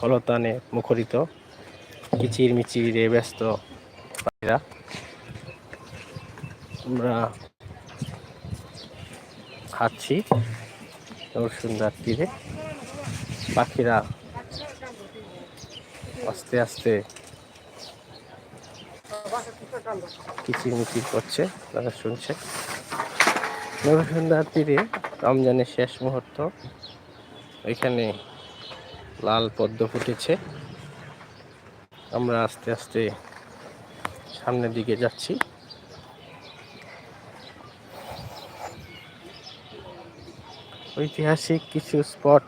কলতানে মুখরিত কিচির মিচিরে ব্যস্ত পাখিরা। আমরা খাচ্ছি সুন্দর তীরে পাখিরা আস্তে আস্তে কিচির মিচির করছে, তারা শুনছে। নবসন্ধ্যার তীরে রমজানের শেষ মুহূর্ত। এখানে লাল পদ্ম ফুটেছে। আমরা আস্তে আস্তে সামনের দিকে যাচ্ছি। ঐতিহাসিক কিছু স্পট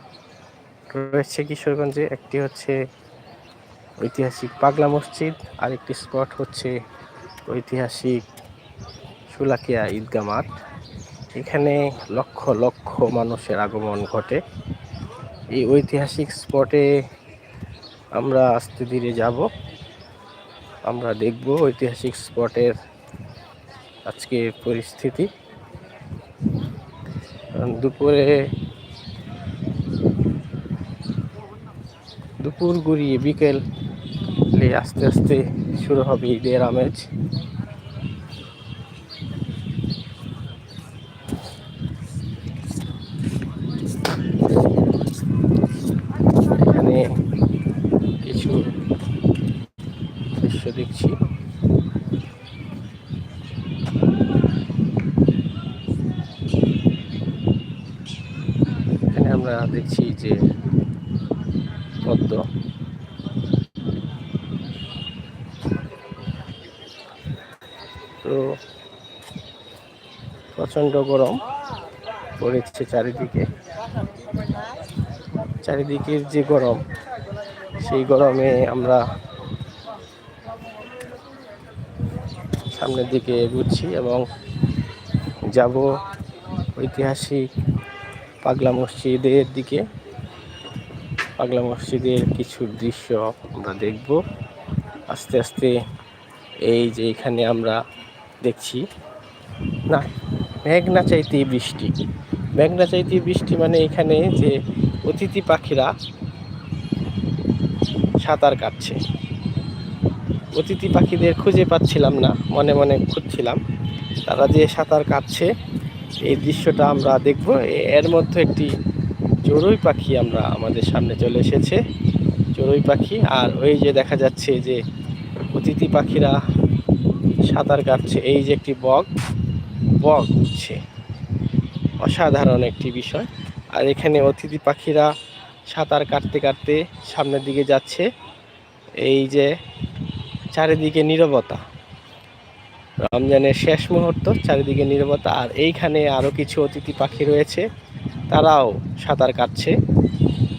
রয়েছে কিশোরগঞ্জে। একটি হচ্ছে ঐতিহাসিক পাগলা মসজিদ, আরেকটি স্পট হচ্ছে ঐতিহাসিক সুলাকিয়া ঈদগা মাঠ। এখানে লক্ষ লক্ষ মানুষের আগমন ঘটে। এই ঐতিহাসিক স্পটে আমরা আস্তে ধীরে যাব। আমরা দেখব ঐতিহাসিক স্পটের আজকে পরিস্থিতি। দুপুরে দুপুর গড়িয়ে বিকেল আস্তে আস্তে শুরু হবে ঈদের আমেজ এখানে কিছু দৃশ্য দেখছি এখানে আমরা দেখছি যে পদ্ম তো প্রচণ্ড গরম পড়েছে চারিদিকে। চারিদিকের যে গরম, সেই গরমে আমরা সামনের দিকে এগুচ্ছি এবং যাব ঐতিহাসিক পাগলা মসজিদের দিকে। পাগলা মসজিদের কিছু দৃশ্য আমরা দেখব। আস্তে আস্তে এই যে এখানে আমরা দেখছি। না, মেঘ না চাইতেই বৃষ্টি। মেঘ না চাইতেই বৃষ্টি মানে এখানে যে অতিথি পাখিরা সাঁতার কাটছে। অতিথি পাখিদের খুঁজে পাচ্ছিলাম না, মনে মনে খুঁজছিলাম। তারা যে সাঁতার কাটছে, এই দৃশ্যটা আমরা দেখব। এর মধ্যে একটি চড়ুই পাখি আমরা আমাদের সামনে চলে এসেছে। চড়ুই পাখি, আর ওই যে দেখা যাচ্ছে যে অতিথি পাখিরা সাঁতার কাটছে। এই যে একটি বক বক উঠছে। অসাধারণ একটি বিষয়। আর এখানে অতিথি পাখিরা সাঁতার কাটতে কাটতে সামনের দিকে যাচ্ছে। এই যে চারিদিকে নীরবতা। রমজানের শেষ মুহূর্ত, চারিদিকে নীরবতা। আর এইখানে আরও কিছু অতিথি পাখি রয়েছে। তারাও সাঁতার কাটছে।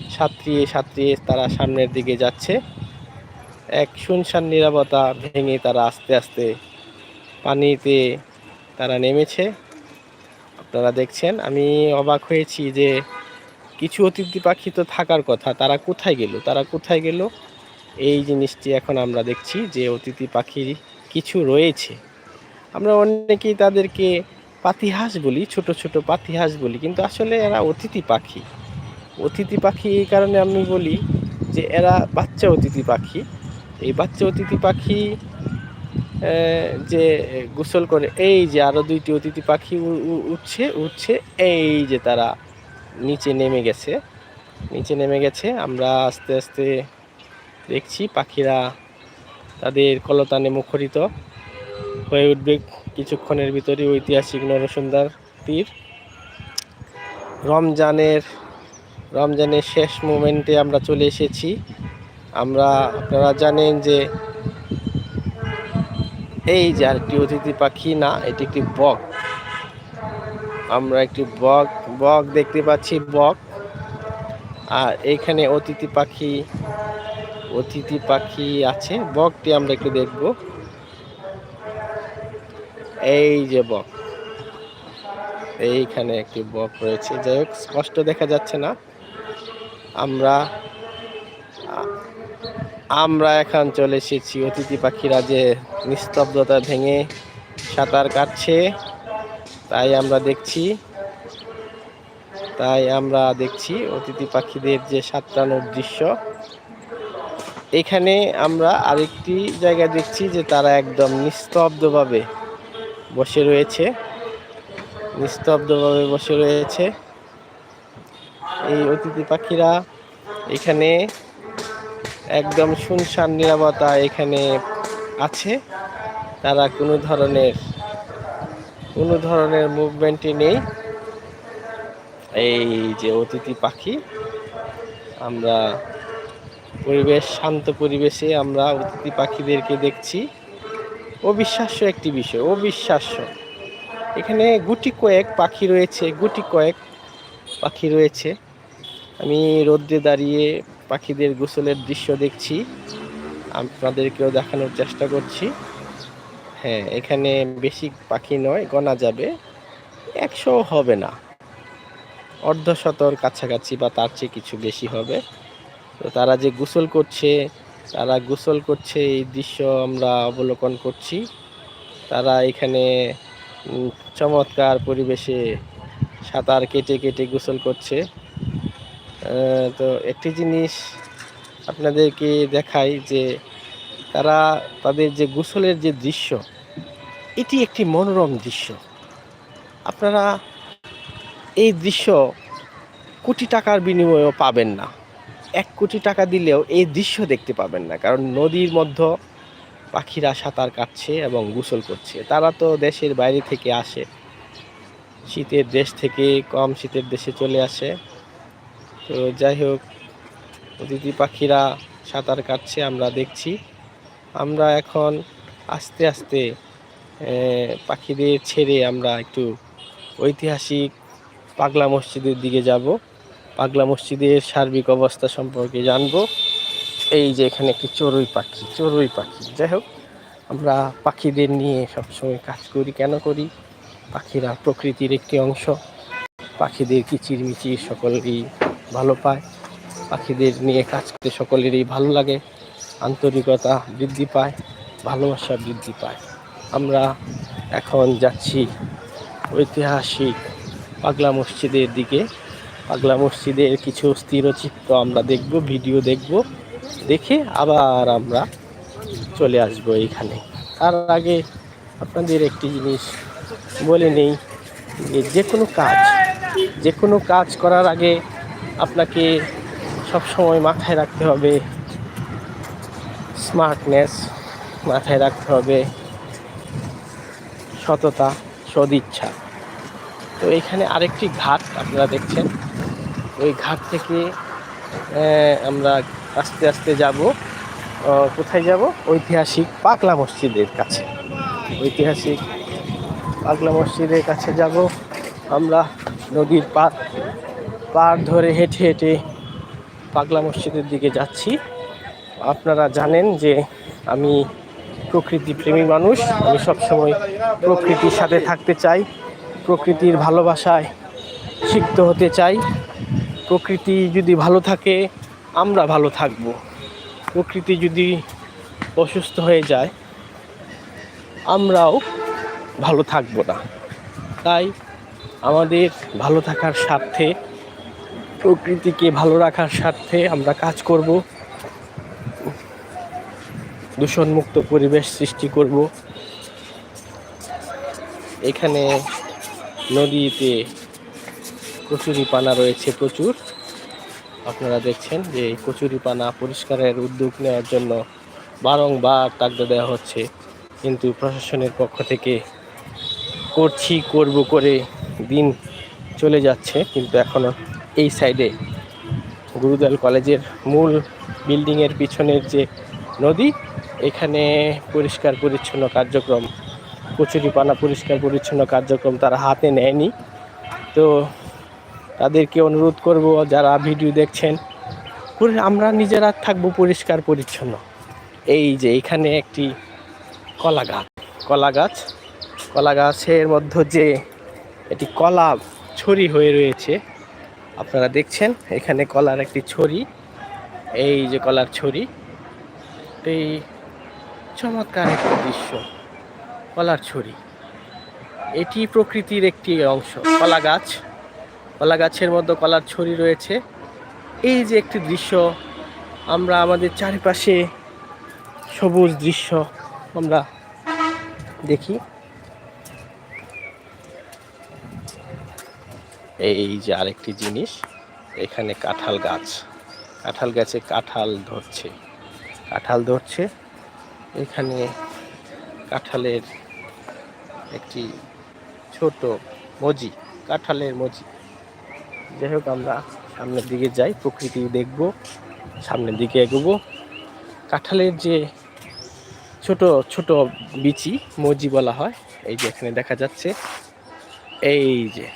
সাঁতরিয়ে সাঁতরিয়ে তারা সামনের দিকে যাচ্ছে। এক শুনশান নিরাপত্তা ভেঙে তারা আস্তে আস্তে পানিতে তারা নেমেছে। আপনারা দেখছেন, আমি অবাক হয়েছি যে কিছু অতিথি পাখি তো থাকার কথা, তারা কোথায় গেল? তারা কোথায় গেল? এই জিনিসটি এখন আমরা দেখছি যে অতিথি পাখি কিছু রয়েছে। আমরা অনেকেই তাদেরকে পাতিহাঁস বলি, ছোট ছোট পাতিহাঁস বলি, কিন্তু আসলে এরা অতিথি পাখি। অতিথি পাখি এই কারণে আমি বলি যে এরা বাচ্চা অতিথি পাখি। এই বাচ্চা অতিথি পাখি যে গোসল করে, এই যে আরও দুইটি অতিথি পাখি উঠছে উঠছে, এই যে তারা নিচে নেমে গেছে। নিচে নেমে গেছে, আমরা আস্তে আস্তে দেখছি পাখিরা তাদের কলতানে মুখরিত হয়ে উঠবে কিছুক্ষণের ভিতরে ঐতিহাসিক নরসুন্দর তীর। রমজানের রমজানের শেষ মোমেন্টে আমরা চলে এসেছি। আমরা, আপনারা জানেন যে এই যে আর আরেকটি অতিথি পাখি না, এটি একটি বক। আমরা একটি বক বক দেখতে পাচ্ছি, বক। আর এইখানে অতিথি পাখি অতিথি পাখি আছে। বকটি আমরা একটু দেখব। এই যে বক। এইখানে একটি বক রয়েছে। যাই হোক, স্পষ্ট দেখা যাচ্ছে না। আমরা আমরা এখন চলে এসেছি অতিথি পাখিরা যে নিস্তব্ধতা ভেঙে সাঁতার কাটছে। তাই আমরা দেখছি, তাই আমরা দেখছি অতিথি পাখিদের যে সাঁতরানোর দৃশ্য। এখানে আমরা আরেকটি জায়গা দেখছি যে তারা একদম নিস্তব্ধভাবে বসে রয়েছে। নিস্তব্ধভাবে বসে রয়েছে। এই অতিথি পাখিরা এখানে একদম শুনশান নিরাপত্তা এখানে আছে। তারা কোনো ধরনের কোনো ধরনের মুভমেন্টই নেই। এই যে অতিথি পাখি, আমরা পরিবেশ, শান্ত পরিবেশে আমরা অতিথি পাখিদেরকে দেখছি। অবিশ্বাস্য একটি বিষয়, অবিশ্বাস্য। এখানে গুটি কয়েক পাখি রয়েছে, গুটি কয়েক পাখি রয়েছে। আমি রোদ্রে দাঁড়িয়ে পাখিদের গোসলের দৃশ্য দেখছি। আপনাদেরকেও দেখানোর চেষ্টা করছি। হ্যাঁ এখানে বেশি পাখি নয়, গোনা যাবে। একশো হবে না। অর্ধশতর কাছাকাছি বা তার চেয়ে কিছু বেশি হবে। তো তারা যে গোসল করছে, তারা গোসল করছে, এই দৃশ্য আমরা অবলোকন করছি। তারা এখানে চমৎকার পরিবেশে সাঁতার কেটে কেটে গোসল করছে। তো একটি জিনিস আপনাদেরকে দেখাই যে তারা তাদের যে গোসলের যে দৃশ্য, এটি একটি মনোরম দৃশ্য। আপনারা এই দৃশ্য কোটি টাকার বিনিময়েও পাবেন না। এক কোটি টাকা দিলেও এই দৃশ্য দেখতে পাবেন না, কারণ নদীর মধ্যে পাখিরা সাঁতার কাটছে এবং গোসল করছে। তারা তো দেশের বাইরে থেকে আসে, শীতের দেশ থেকে কম শীতের দেশে চলে আসে। তো যাই হোক, অতিথি পাখিরা সাঁতার কাটছে, আমরা দেখছি। আমরা এখন আস্তে আস্তে পাখিদের ছেড়ে আমরা একটু ঐতিহাসিক পাগলা মসজিদের দিকে যাব। পাগলা মসজিদের সার্বিক অবস্থা সম্পর্কে জানব। এই যে এখানে একটি চড়ুই পাখি চড়ুই পাখি। যাই হোক, আমরা পাখিদের নিয়ে সবসময় কাজ করি। কেন করি? পাখিরা প্রকৃতির একটি অংশ। পাখিদের কিচিরমিচির সকলেরই ভালো পায়। পাখিদের নিয়ে কাজ করতে সকলেরই ভালো লাগে। আন্তরিকতা বৃদ্ধি পায়, ভালোবাসা বৃদ্ধি পায়। আমরা এখন যাচ্ছি ঐতিহাসিক পাগলা মসজিদের দিকে। পাগলা মসজিদের কিছু স্থিরচিত্র আমরা দেখব, ভিডিও দেখব। দেখে আবার আমরা চলে আসব এইখানে। তার আগে আপনাদের একটি জিনিস বলে নেই যে যে কোনো কাজ যে কোনো কাজ করার আগে আপনাকে সবসময় মাথায় রাখতে হবে। স্মার্টনেস মাথায় রাখতে হবে। সততা, সদিচ্ছা। তো এখানে আরেকটি ঘাট আপনারা দেখছেন। ওই ঘাট থেকে আমরা আস্তে আস্তে যাব। কোথায় যাব? ঐতিহাসিক পাকলা মসজিদের কাছে। ঐতিহাসিক পাগলা মসজিদের কাছে যাব। আমরা নদীর পার পার ধরে হেঁটে হেঁটে পাগলা মসজিদের দিকে যাচ্ছি। আপনারা জানেন যে আমি প্রকৃতি প্রেমী মানুষ। আমি সবসময় প্রকৃতির সাথে থাকতে চাই, প্রকৃতির ভালোবাসায় সিক্ত হতে চাই। প্রকৃতি যদি ভালো থাকে, আমরা ভালো থাকব। প্রকৃতি যদি অসুস্থ হয়ে যায়, আমরাও ভালো থাকব না। তাই আমাদের ভালো থাকার স্বার্থে প্রকৃতিকে ভালো রাখার স্বার্থে আমরা কাজ করব। দূষণমুক্ত পরিবেশ সৃষ্টি করব। এখানে নদীতে কচুরিপানা রয়েছে প্রচুর। আপনারা দেখছেন যে এই কচুরিপানা পরিষ্কারের উদ্যোগ নেওয়ার জন্য বারংবার তাগদা দেওয়া হচ্ছে। কিন্তু প্রশাসনের পক্ষ থেকে করছি, করব করে দিন চলে যাচ্ছে, কিন্তু এখনও এই সাইডে গুরুদয়াল কলেজের মূল বিল্ডিংয়ের পিছনের যে নদী, এখানে পরিষ্কার পরিচ্ছন্ন কার্যক্রম, কচুরিপানা পরিষ্কার পরিচ্ছন্ন কার্যক্রম তারা হাতে নেয়নি। তো তাদেরকে অনুরোধ করব, যারা ভিডিও দেখছেন আমরা নিজেরা থাকব পরিষ্কার পরিচ্ছন্ন। এই যে এখানে একটি কলা গাছ কলা গাছ, কলা গাছের মধ্যে যে এটি কলা ছড়ি হয়ে রয়েছে। আপনারা দেখছেন, এখানে কলার একটি ছড়ি। এই যে কলার ছড়ি, এই চমৎকার একটি দৃশ্য, কলার ছড়ি। এটি প্রকৃতির একটি অংশ, কলা গাছ। কলা গাছের মধ্যে কলার ছড়ি রয়েছে। এই যে একটি দৃশ্য, আমরা আমাদের চারিপাশে সবুজ দৃশ্য আমরা দেখি। এই যে আরেকটি জিনিস, এখানে কাঁঠাল গাছ। কাঁঠাল গাছে কাঁঠাল ধরছে। কাঁঠাল ধরছে। এখানে কাঁঠালের একটি ছোট মজি, কাঁঠালের মজি। যাই হোক, আমরা সামনের দিকে যাই, প্রকৃতি দেখব, সামনের দিকে এগোবো। কাঁঠালের যে ছোট ছোট বিচি, মজি বলা হয়, এই যে এখানে দেখা যাচ্ছে। এই যে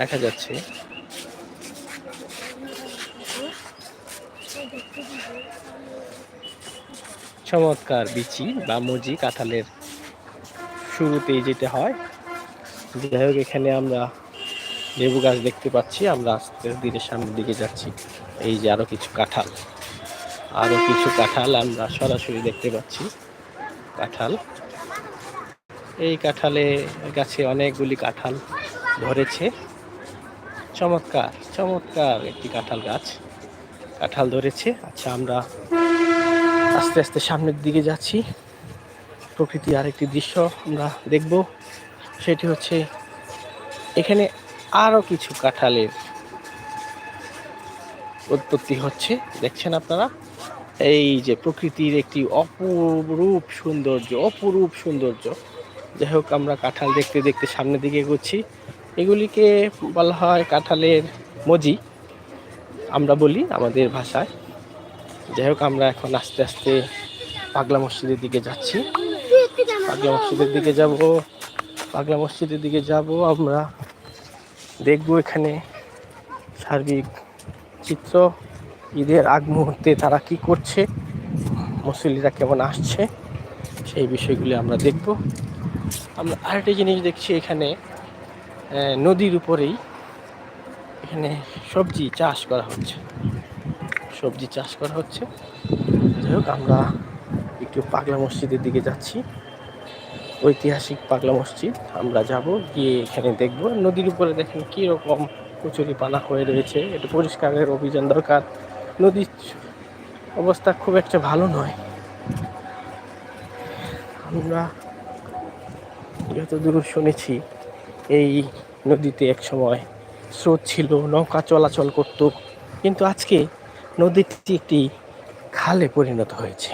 দেখা যাচ্ছে। চমৎকার বিচি বা মজি কাঁঠালের শুরুতেই যেতে হয়। যাই হোক, এখানে আমরা লেবু গাছ দেখতে পাচ্ছি। আমরা আস্তে ধীরে সামনের দিকে যাচ্ছি। এই যে আরও কিছু কাঁঠাল। আরও কিছু কাঁঠাল আমরা সরাসরি দেখতে পাচ্ছি। কাঁঠাল। এই কাঁঠালে গাছে অনেকগুলি কাঁঠাল ধরেছে। চমৎকার চমৎকার একটি কাঁঠাল গাছ। কাঁঠাল ধরেছে। আচ্ছা আমরা আস্তে আস্তে সামনের দিকে যাচ্ছি। প্রকৃতির আরেকটি দৃশ্য আমরা দেখব। সেটি হচ্ছে এখানে আরও কিছু কাঁঠালের উৎপত্তি হচ্ছে। দেখছেন আপনারা? এই যে প্রকৃতির একটি অপরূপ সৌন্দর্য অপরূপ সৌন্দর্য। যাই হোক, আমরা কাঁঠাল দেখতে দেখতে সামনের দিকে এগোচ্ছি। এগুলিকে বলা হয় কাঁঠালের মজি। আমরা বলি আমাদের ভাষায়। যাই হোক, আমরা এখন আস্তে আস্তে পাগলা মসজিদের দিকে যাচ্ছি। পাগলা মসজিদের দিকে যাব। পাগলা মসজিদের দিকে যাব। আমরা দেখব এখানে সার্বিক চিত্র। ঈদের আগ মুহূর্তে তারা কি করছে, মুসল্লিরা কেমন আসছে, সেই বিষয়গুলি আমরা দেখব। আমরা আরেকটি জিনিস দেখছি এখানে। নদীর উপরেই এখানে সবজি চাষ করা হচ্ছে। সবজি চাষ করা হচ্ছে। যাই হোক, আমরা একটু পাগলা মসজিদের দিকে যাচ্ছি। ঐতিহাসিক পাগলা মসজিদ। আমরা যাব, গিয়ে এখানে দেখব। নদীর উপরে দেখেন কী রকম কচুরি পানা হয়ে রয়েছে। একটু পরিষ্কারের অভিযান দরকার। নদীর অবস্থা খুব একটা ভালো নয়। আমরা যত যতদূর শুনেছি এই নদীতে এক সময় স্রোত ছিল, নৌকা চলাচল করত। কিন্তু আজকে নদীটি একটি খালে পরিণত হয়েছে।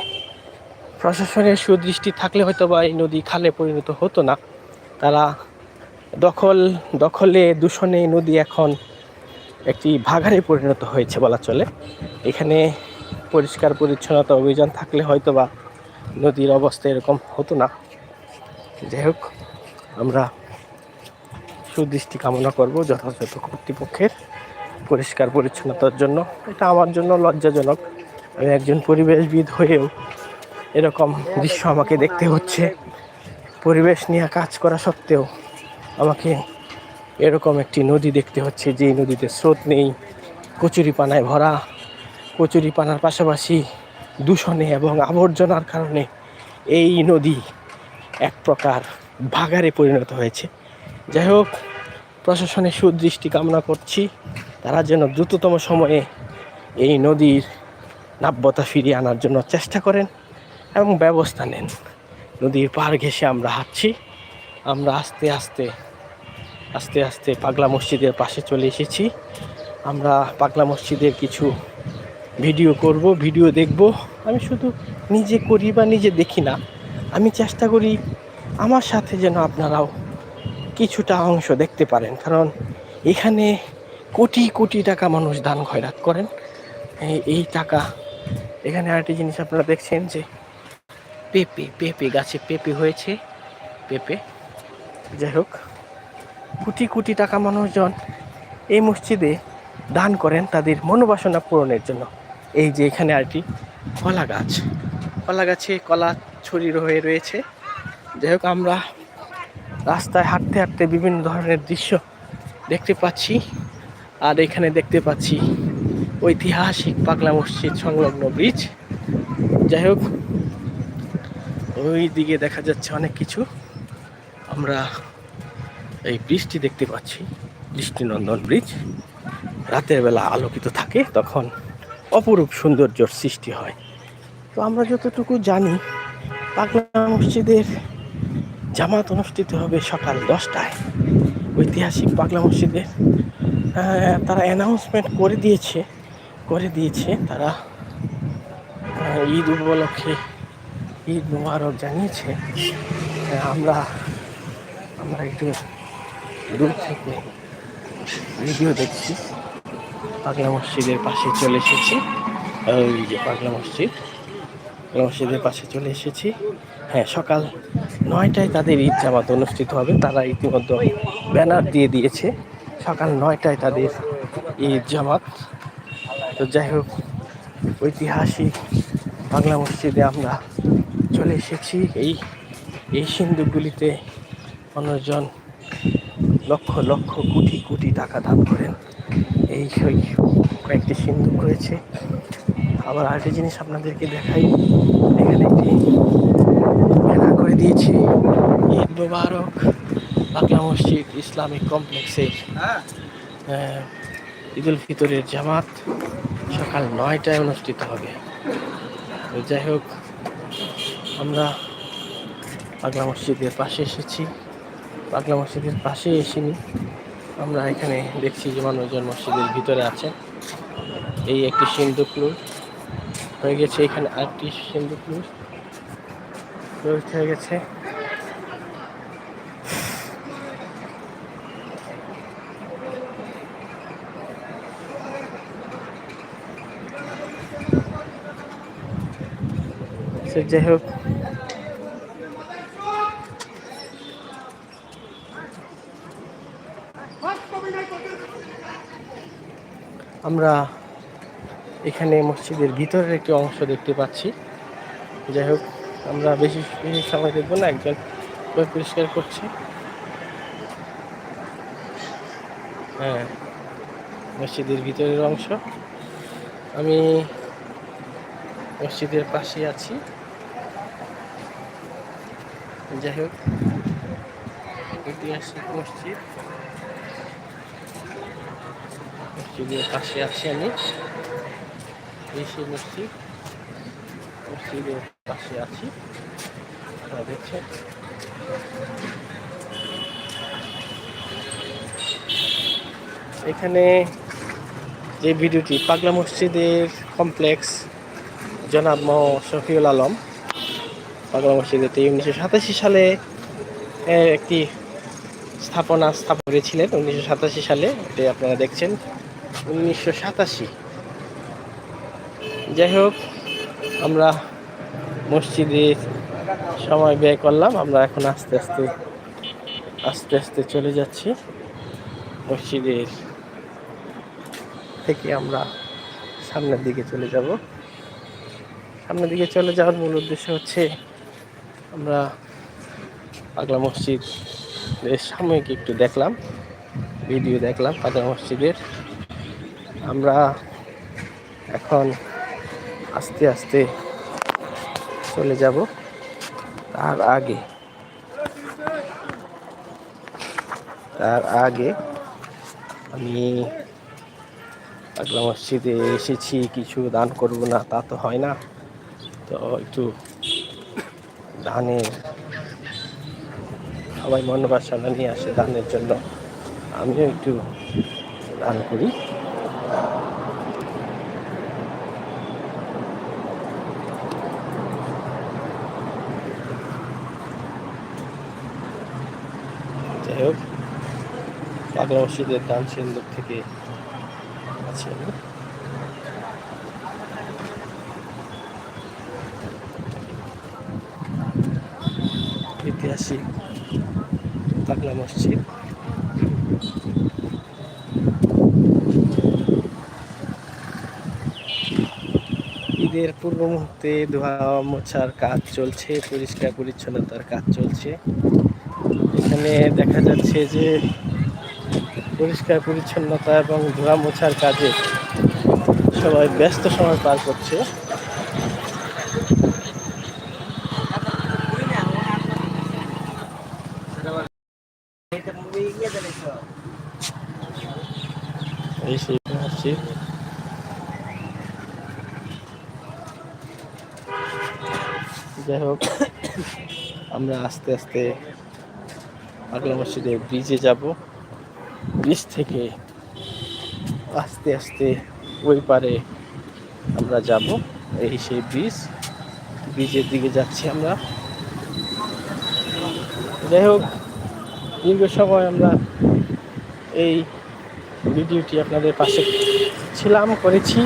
প্রশাসনের সুদৃষ্টি থাকলে হয়তো বা এই নদী খালে পরিণত হতো না। তারা দখল, দখলে, দূষণে নদী এখন একটি ভাগারে পরিণত হয়েছে বলা চলে। এখানে পরিষ্কার পরিচ্ছন্নতা অভিযান থাকলে হয়তো বা নদীর অবস্থা এরকম হতো না। যাই হোক, আমরা সুদৃষ্টি কামনা করব যথাযথ কর্তৃপক্ষের পরিষ্কার পরিচ্ছন্নতার জন্য। এটা আমার জন্য লজ্জাজনক। আমি একজন পরিবেশবিদ হয়েও এরকম দৃশ্য আমাকে দেখতে হচ্ছে। পরিবেশ নিয়ে কাজ করা সত্ত্বেও আমাকে এরকম একটি নদী দেখতে হচ্ছে, যেই নদীতে স্রোত নেই কচুরি পানায় ভরা। কচুরি পানার পাশাপাশি দূষণে এবং আবর্জনার কারণে এই নদী এক প্রকার ভাগারে পরিণত হয়েছে। যাই হোক প্রশাসনের সুদৃষ্টি কামনা করছি। তারা যেন দ্রুততম সময়ে এই নদীর নাব্যতা ফিরিয়ে আনার জন্য চেষ্টা করেন এবং ব্যবস্থা নেন। নদীর পার ঘেঁষে আমরা হাঁটছি। আমরা আস্তে আস্তে আস্তে আস্তে পাগলা মসজিদের পাশে চলে এসেছি। আমরা পাগলা মসজিদের কিছু ভিডিও করব, ভিডিও দেখব। আমি শুধু নিজে করি বা নিজে দেখি না, আমি চেষ্টা করি আমার সাথে যেন আপনারাও কিছুটা অংশ দেখতে পারেন। কারণ এখানে কোটি কোটি টাকা মানুষ দান খয়রাত করেন। এই- টাকা, এখানে আরেকটি জিনিস আপনারা দেখছেন যে পেঁপে পেঁপে গাছে পেঁপে হয়েছে, পেঁপে। যাই হোক, কোটি কোটি টাকা মানুষজন এই মসজিদে দান করেন তাদের মনোবাসনা পূরণের জন্য। এই যে এখানে আরেকটি কলা গাছ। কলা গাছে কলা ছড়িয়ে হয়ে রয়েছে। যাই হোক, আমরা রাস্তায় হাঁটতে হাঁটতে বিভিন্ন ধরনের দৃশ্য দেখতে পাচ্ছি। আর এখানে দেখতে পাচ্ছি ঐতিহাসিক পাগলা মসজিদ সংলগ্ন ব্রিজ। যাই হোক ওই দিকে দেখা যাচ্ছে অনেক কিছু। আমরা এই ব্রিজটি দেখতে পাচ্ছি, দৃষ্টিনন্দন ব্রিজ। রাতের বেলা আলোকিত থাকে, তখন অপরূপ সৌন্দর্যর সৃষ্টি হয়। তো আমরা যতটুকু জানি, পাগলা মসজিদের জামাত অনুষ্ঠিত হবে সকাল দশটায়। ঐতিহাসিক পাগলা মসজিদের আহ, তারা অ্যানাউন্সমেন্ট করে দিয়েছে করে দিয়েছে তারা। ঈদ উপলক্ষে ঈদ মোবারক জানিয়েছে। আমরা আমরা একটু দূর থেকে ভিডিও দেখছি। পাগলা মসজিদের পাশে চলে এসেছি। ওই যে পাগলা মসজিদ। পাগলা মসজিদের পাশে চলে এসেছি। হ্যাঁ সকাল নয়টায় তাদের ঈদ জামাত অনুষ্ঠিত হবে। তারা ইতিমধ্যে ব্যানার দিয়ে দিয়েছে। সকাল নয়টায় তাদের ঈদ জামাত। তো যাই হোক, ঐতিহাসিক বাংলা মসজিদে আমরা চলে এসেছি। এই এই সিন্ধুকগুলিতে মানুষজন লক্ষ লক্ষ কোটি কোটি টাকা দান করেন। এই ওই কয়েকটি সিন্ধুক রয়েছে। আবার আরেকটি জিনিস আপনাদেরকে দেখাই। এখানে একটি দিয়েছে। ঈদ মুবারক। বাংলা মসজিদ ইসলামিক কমপ্লেক্সের আহ, ঈদ উল ফিতরের জামাত সকাল নয়টায় অনুষ্ঠিত হবে। যাই হোক আমরা পাগলা মসজিদের পাশে এসেছি। পাগলা মসজিদের পাশে এসিনি আমরা এখানে দেখছি যে মানুষজন মসজিদের ভিতরে আছে এই একটি সিন্ধুক লুট হয়ে গেছে এখানে আরেকটি সিন্ধুক লুট হয়ে গেছে। যাই হোক। আমরা এখানে মসজিদের ভিতরের একটি অংশ দেখতে পাচ্ছি। যাই হোক। আমরা বেশি বেশি সময় দেখব না, একজন পরিষ্কার করছে। হ্যাঁ মসজিদের ভিতরের অংশ। আমি মসজিদের পাশে আছি। যাই হোক, ঐতিহাসিক মসজিদ। মসজিদের পাশে আছি আমি। সেই মসজিদ। মসজিদের পাশে আছি। আপনারা দেখছেন। এখানে যে ভিডিওটি, পাগলা মসজিদের কমপ্লেক্স, জনাব মো শফিউল আলম। পাগলা মসজিদে উনিশশো সাতাশি সালে একটি স্থাপনা স্থাপন করেছিলেন। উনিশশো সাতাশি সালে, এটি আপনারা দেখছেন। উনিশশো সাতাশি। যাই হোক আমরা মসজিদে সময় ব্যয় করলাম, আমরা এখন আস্তে আস্তে আস্তে আস্তে চলে যাচ্ছি মসজিদের থেকে আমরা সামনের দিকে চলে যাব। সামনের দিকে চলে যাওয়ার মূল উদ্দেশ্য হচ্ছে আমরা পাগলা মসজিদ এর সাময়িক একটু দেখলাম, ভিডিও দেখলাম পাগলা মসজিদের। আমরা এখন আস্তে আস্তে চলে যাব তার আগে তার আগে আমি পাগলা মসজিদে এসেছি, কিছু দান করব না, তা তো হয় না। তো একটু ধানের সবাই মনোবাসনা নিয়ে আসে দানের জন্য। আমিও একটু দান করি যাই হোক পাগলা মসজিদের দান সিন্ধুক থেকে আছি ঐতিহাসিক পাগলা মসজিদ। ঈদের পূর্ব মুহূর্তে ধোয়া মোছার কাজ চলছে, পরিষ্কার পরিচ্ছন্নতার কাজ চলছে। এখানে দেখা যাচ্ছে যে পরিষ্কার, পরিচ্ছন্নতা এবং ধোয়া মোছার কাজে সবাই ব্যস্ত সময় পার করছে। এই সেই মসজিদ যাই হোক, আমরা আস্তে আস্তে পাগলা মসজিদের ব্রিজে যাব। ব্রিজ থেকে আস্তে আস্তে ওই পারে আমরা যাব। এই সেই ব্রিজ ব্রিজের দিকে যাচ্ছি আমরা। যাই হোক, দীর্ঘ সময় আমরা এই ভিডিওটি আপনাদের পাশে ছিলাম, করেছি।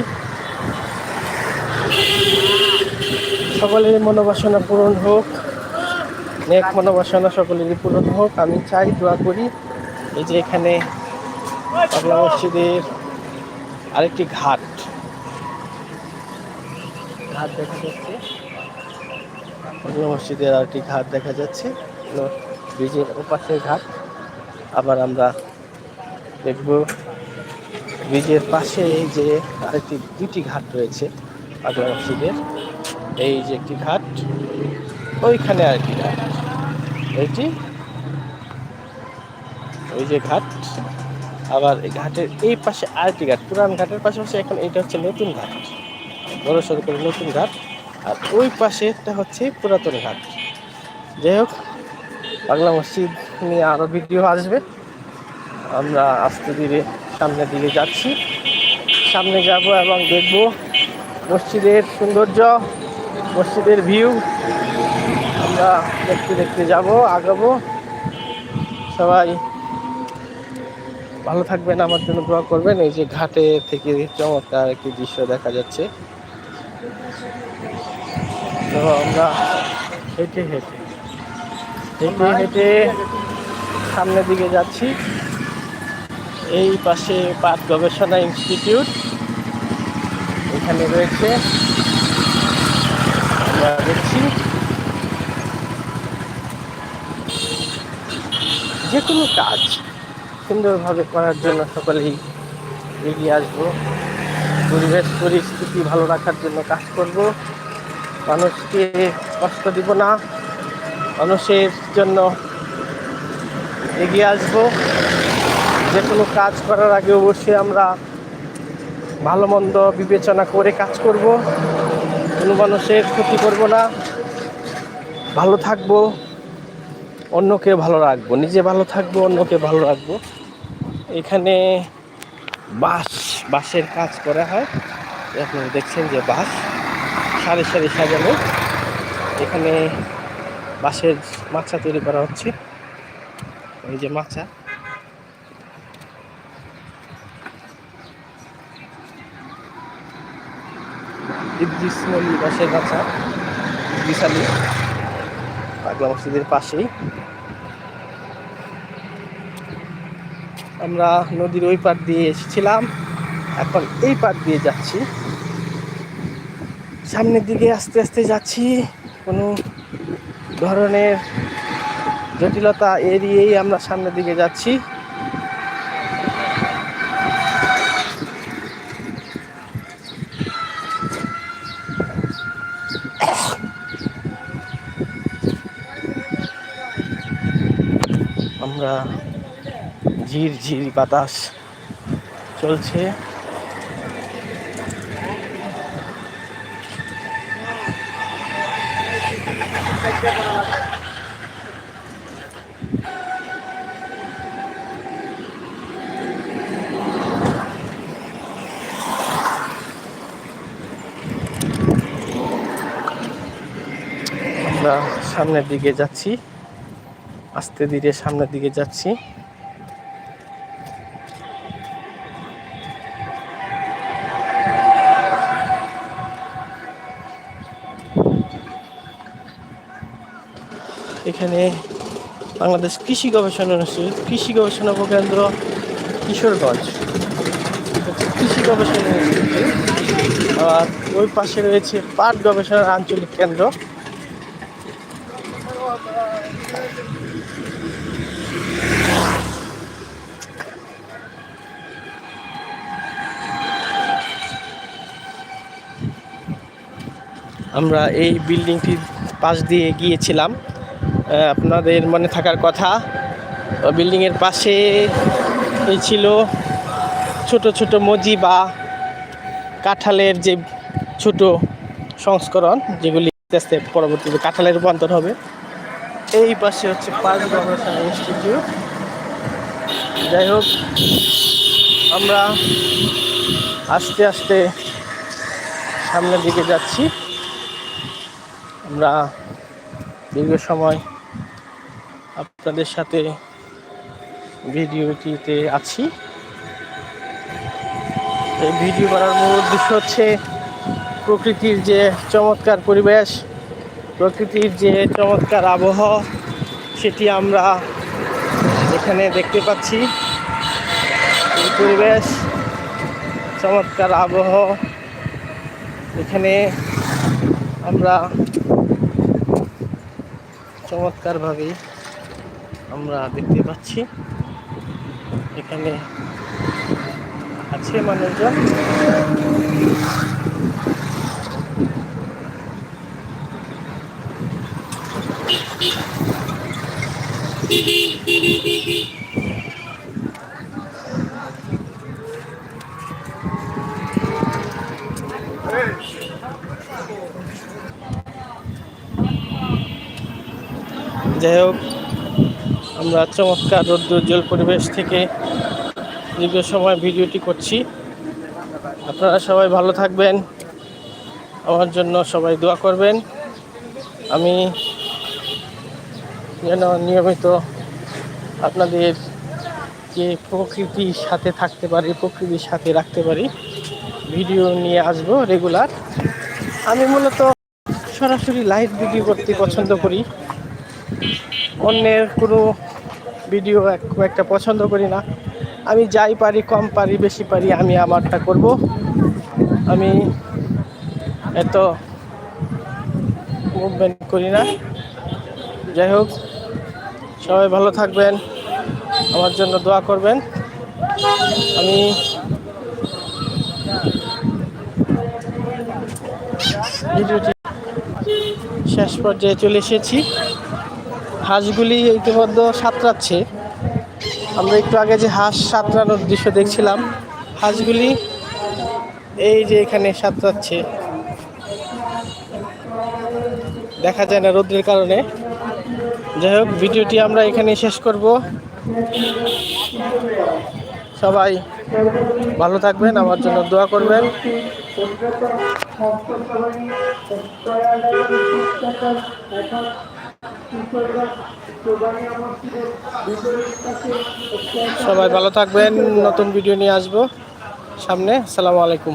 সকলের মনোবাসনা পূরণ হোক, নেক মনোবাসনা সকলেরই পূরণ হোক। আমি চাই, দোয়া করি। এই যে এখানে পাগলা মসজিদের আরেকটি ঘাট। ঘাট দেখা যাচ্ছে। পাগলা মসজিদের আরেকটি ঘাট দেখা যাচ্ছে। ব্রিজের ওপাশের ঘাট। আবার আমরা দেখব ব্রিজের পাশে যে আরেকটি দুটি ঘাট রয়েছে পাগলা মসজিদের। এই যে একটি ঘাট, ওইখানে আরেকটি ঘাট। এইটি ওই যে ঘাট, আবার এই ঘাটের এই পাশে আরেকটি ঘাট, পুরান ঘাটের পাশাপাশি এখন এটা হচ্ছে নতুন ঘাট, বড় সড়ো করে নতুন ঘাট, আর ওই পাশে একটা হচ্ছে পুরাতন ঘাট। যাই হোক, বাংলা মসজিদ নিয়ে আরও ভিডিও আসবে। আমরা আস্তে ধীরে সামনের দিকে যাচ্ছি। সামনে যাব এবং দেখব মসজিদের সৌন্দর্য, মসজিদের ভিউ। আমরা দেখতে দেখতে যাব, আগাবো। সবাই ভালো থাকবেন, আমার জন্য দোয়া করবেন। এই যে ঘাটে থেকে চমৎকার একটি দৃশ্য দেখা যাচ্ছে। তো আমরা হেঁটে হেঁটে হেঁটে হেঁটে সামনের দিকে যাচ্ছি। এই পাশে পাট গবেষণা ইনস্টিটিউট, এখানে রয়েছে। আমরা দেখছি যে কোনো কাজ সুন্দরভাবে করার জন্য সকলেই এগিয়ে আসব। পরিবেশ, পরিস্থিতি ভালো রাখার জন্য কাজ করব। মানুষকে কষ্ট দিব না। মানুষের জন্য এগিয়ে আসব। যে কোনো কাজ করার আগে অবশ্যই আমরা ভালো মন্দ বিবেচনা করে কাজ করব। কোনো মানুষের ক্ষতি করব না। ভালো থাকব। অন্যকে ভালো রাখব। নিজে ভালো থাকব, অন্যকে ভালো রাখব। এখানে বাঁশ, বাঁশের কাজ করা হয়। আপনারা দেখছেন যে বাঁশ সারি সারি সাজানো। এখানে বাঁশের মাছা তৈরি করা হচ্ছে। এই যে মাছা মল্লি বাঁশের ইদ্রিস আলী, পাগলা মসজিদের পাশেই। আমরা নদীর ওই পার দিয়ে এসেছিলাম। এখন এই পার দিয়ে যাচ্ছি। সামনের দিকে আস্তে আস্তে যাচ্ছি। কোনো ধরনের জটিলতা এড়িয়েই আমরা সামনের দিকে যাচ্ছি। আমরা ঝির ঝির বাতাস চলছে। আমরা সামনের দিকে যাচ্ছি। আস্তে ধীরে সামনের দিকে যাচ্ছি এখানে বাংলাদেশ কৃষি গবেষণা ইনস্টিটিউট, কৃষি গবেষণা কেন্দ্র কিশোরগঞ্জ। কৃষি গবেষণা ইনস্টিটিউট, আর ওই পাশে রয়েছে পাট গবেষণার আঞ্চলিক কেন্দ্র। আমরা এই বিল্ডিংটির পাশ দিয়ে গিয়েছিলাম। আপনাদের মনে থাকার কথা। বিল্ডিংয়ের পাশে এই ছিল ছোট ছোট মজি বা কাঁঠালের যে ছোট সংস্করণ, যেগুলি আস্তে আস্তে পরবর্তীতে কাঁঠালের রূপান্তর হবে। এই পাশে হচ্ছে পাঁচ গবেষণা ইনস্টিটিউট যাই হোক, আমরা আস্তে আস্তে সামনের দিকে যাচ্ছি। আমরা দীর্ঘ সময় আপনাদের সাথে ভিডিওটিতে আছি। এই ভিডিও করার মূল উদ্দেশ্য হচ্ছে প্রকৃতির যে চমৎকার পরিবেশ, প্রকৃতির যে চমৎকার আবহাওয়া, সেটি আমরা এখানে দেখতে পাচ্ছি। এই পরিবেশ, চমৎকার আবহাওয়া। এখানে আমরা চমৎকারভাবে আমরা দেখতে পাচ্ছি। এখানে আছে মানুষজন। যাই হোক আমরা চমৎকার রৌদ্রোজ্জ্বল পরিবেশ থেকে দীর্ঘ সময় ভিডিওটি করছি। আপনারা সবাই ভালো থাকবেন। আমার জন্য সবাই দোয়া করবেন। আমি যেন নিয়মিত আপনাদের যে প্রকৃতির সাথে থাকতে পারি, প্রকৃতির সাথে রাখতে পারি, ভিডিও নিয়ে আসব রেগুলার আমি মূলত সরাসরি লাইভ ভিডিও করতে পছন্দ করি। অন্যের কোনো ভিডিও খুব একটা পছন্দ করি না। আমি যাই পারি, কম পারি, বেশি পারি, আমি আমারটা করব। আমি এত মুভমেন্ট করি না। যাই হোক, সবাই ভালো থাকবেন, আমার জন্য দোয়া করবেন। আমি ভিডিওটি শেষ পর্যায়ে চলে এসেছি। হাঁসগুলি ইতিমধ্যে সাঁতরাচ্ছে আমরা একটু আগে যে হাঁস সাঁতরানোর দৃশ্য দেখছিলাম হাঁসগুলি এই যে এখানে সাঁতরাচ্ছে দেখা যায় না রোদ্রের কারণে যাই হোক ভিডিওটি আমরা এখানে শেষ করব সবাই ভালো থাকবেন আমার জন্য দোয়া করবেন সবাই ভালো থাকবেন। নতুন ভিডিও নিয়ে আসব। সামনে। আসসালামু আলাইকুম।